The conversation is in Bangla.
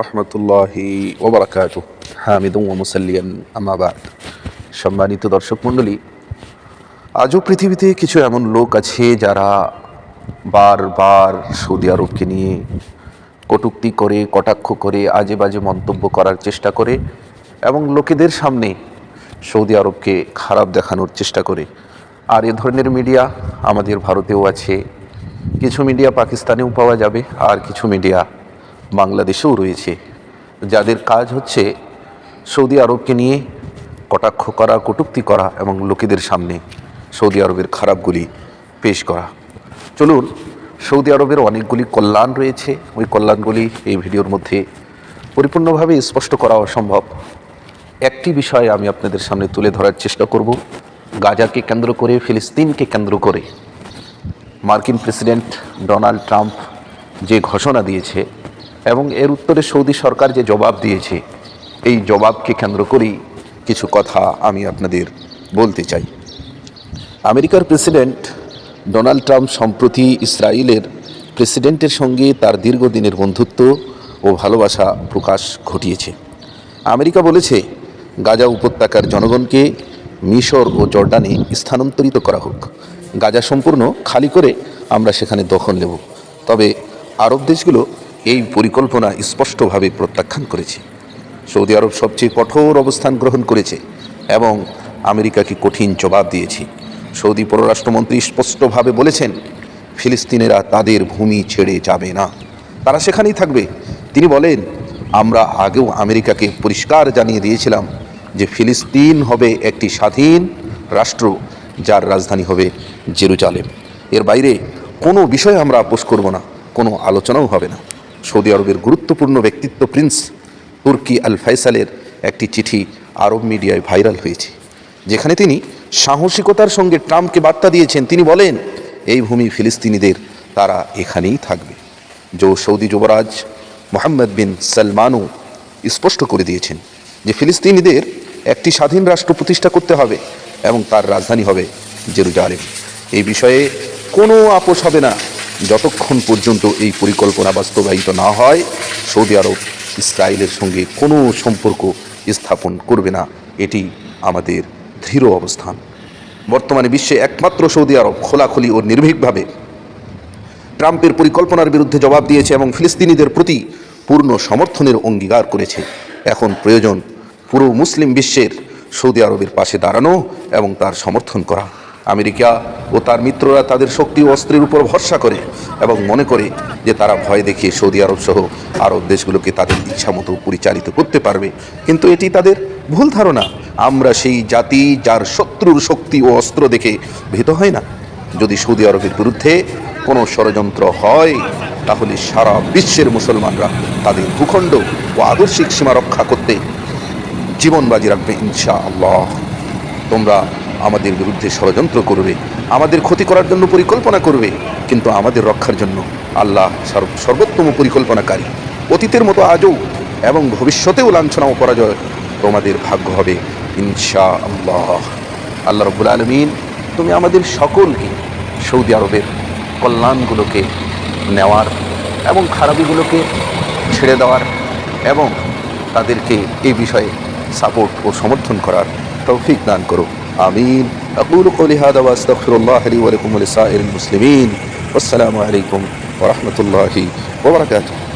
রহমতুল্লাহি ওবরাকাত হামিদুম মুসাল্লিয়ান আমাবাদ সম্মানিত দর্শক মণ্ডলী, আজও পৃথিবীতে কিছু এমন লোক আছে যারা বারবার সৌদি আরবকে নিয়ে কটূক্তি করে, কটাক্ষ করে আজে বাজে মন্তব্য করার চেষ্টা করে এবং লোকেদের সামনে সৌদি আরবকে খারাপ দেখানোর চেষ্টা করে। আর এ ধরনের মিডিয়া আমাদের ভারতেও আছে। কিছু মিডিয়া পাকিস্তানেও পাওয়া যাবে, আর কিছু মিডিয়া বাংলাদেশেও রয়েছে। যাদের কাজ হচ্ছে সৌদি আরবকে নিয়ে কটাক্ষ করা, কটূক্তি করা এবং লোকেদের সামনে সৌদি আরবের খারাপগুলি পেশ করা। চলুন, সৌদি আরবের অনেকগুলি কল্যাণ রয়েছে। ওই কল্যাণগুলি এই ভিডিওর মধ্যে পরিপূর্ণভাবে স্পষ্ট করা অসম্ভব। একটি বিষয় আমি আপনাদের সামনে তুলে ধরার চেষ্টা করব। গাজাকে কেন্দ্র করে, ফিলিস্তিনকে কেন্দ্র করে মার্কিন প্রেসিডেন্ট ডোনাল্ড ট্রাম্প যে ঘোষণা দিয়েছে এবং এর উত্তরে সৌদি সরকার যে জবাব দিয়েছে, এই জবাবকে কেন্দ্র করেই কিছু কথা আমি আপনাদের বলতে চাই। আমেরিকার প্রেসিডেন্ট ডোনাল্ড ট্রাম্প সম্প্রতি ইসরায়েলের প্রেসিডেন্টের সঙ্গে তার দীর্ঘদিনের বন্ধুত্ব ও ভালোবাসা প্রকাশ ঘটিয়েছে। আমেরিকা বলেছে, গাজা উপত্যকার জনগণকে মিশর ও জর্ডানে স্থানান্তরিত করা হোক। গাজা সম্পূর্ণ খালি করে আমরা সেখানে দখল নেব। তবে আরব দেশগুলো এই পরিকল্পনা স্পষ্টভাবে প্রত্যাখ্যান করেছে। সৌদি আরব সবচেয়ে কঠোর অবস্থান গ্রহণ করেছে এবং আমেরিকাকে কঠিন জবাব দিয়েছে। সৌদি পররাষ্ট্রমন্ত্রী স্পষ্টভাবে বলেছেন, ফিলিস্তিনেরা তাদের ভূমি ছেড়ে যাবে না। তারা সেখানেই থাকবে। তিনি বলেন, আমরা আগেও আমেরিকাকে পরিষ্কার জানিয়ে দিয়েছিলাম যে ফিলিস্তিন হবে একটি স্বাধীন রাষ্ট্র যার রাজধানী হবে জেরুজালেম। এর বাইরে কোনো বিষয়ে আমরা আপোষ করব না, কোনো আলোচনাও হবে না। সৌদি আরবের গুরুত্বপূর্ণ ব্যক্তিত্ব প্রিন্স তুর্কি আল ফাইসালের একটি চিঠি আরব মিডিয়ায় ভাইরাল হয়েছে, যেখানে তিনি সাহসিকতার সঙ্গে ট্রাম্পকে বার্তা দিয়েছেন। তিনি বলেন, এই ভূমি ফিলিস্তিনিদের, তারা এখানেই থাকবে। জো সৌদি যুবরাজ মোহাম্মদ বিন সালমানও স্পষ্ট করে দিয়েছেন যে ফিলিস্তিনিদের একটি স্বাধীন রাষ্ট্র প্রতিষ্ঠা করতে হবে এবং তার রাজধানী হবে জেরুজালেম। এই বিষয়ে কোনো আপোষ হবে না। যতক্ষণ পর্যন্ত এই পরিকল্পনা বাস্তবায়িত না হয়, সৌদি আরব, ইসরায়েলের সঙ্গে কোনো সম্পর্ক স্থাপন করবে না। এটি আমাদের দৃঢ় অবস্থান। বর্তমানে বিশ্বে একমাত্র সৌদি আরব, খোলাখুলি ও নির্ভীকভাবে ট্রাম্পের পরিকল্পনার বিরুদ্ধে জবাব দিয়েছে এবং ফিলিস্তিনিদের প্রতি পূর্ণ সমর্থনের অঙ্গীকার করেছে। এখন প্রয়োজন পুরো মুসলিম বিশ্বের সৌদি আরবের পাশে দাঁড়ানো এবং তার সমর্থন করা। আমেরিকা ও তার মিত্ররা তাদের শক্তি অস্ত্রের উপর ভরসা করে এবং মনে করে যে তারা ভয় দেখিয়ে সৌদি আরব সহ আরব দেশগুলোকে তাদের ইচ্ছামতো পরিচালিত করতে পারবে। কিন্তু এটি তাদের ভুল ধারণা। আমরা সেই জাতি যার শত্রুর শক্তি ও অস্ত্র দেখে ভীত হয় না। যদি সৌদি আরবের বিরুদ্ধে কোনো ষড়যন্ত্র হয়, তাহলে সারা বিশ্বের মুসলমানরা তাদের ভূখণ্ড ও আদর্শিক সীমা রক্ষা করতে জীবন বাজি রাখবে ইনশা আল্লাহ তোমরা আমাদের বিরুদ্ধে ষড়যন্ত্র করবে, আমাদের ক্ষতি করার জন্য পরিকল্পনা করবে, কিন্তু আমাদের রক্ষার জন্য আল্লাহ সর্বোত্তম পরিকল্পনাকারী। অতীতের মতো আজও এবং ভবিষ্যতেও লাঞ্ছনা ও পরাজয় তোমাদের ভাগ্য হবে ইনশা আল্লাহ আল্লাহ রব্বুল আলমিন, তুমি আমাদের সকলকে সৌদি আরবের কল্যাণগুলোকে নেওয়ার এবং খারাপিগুলোকে ছেড়ে দেওয়ার এবং তাদেরকে এই বিষয়ে সাপোর্ট ও সমর্থন করার তৌফিক দান করো। آمين. أقول قولي هذا وأستغفر الله لي ولكم ولسائر المسلمين. والسلام عليكم ورحمة الله وبركاته.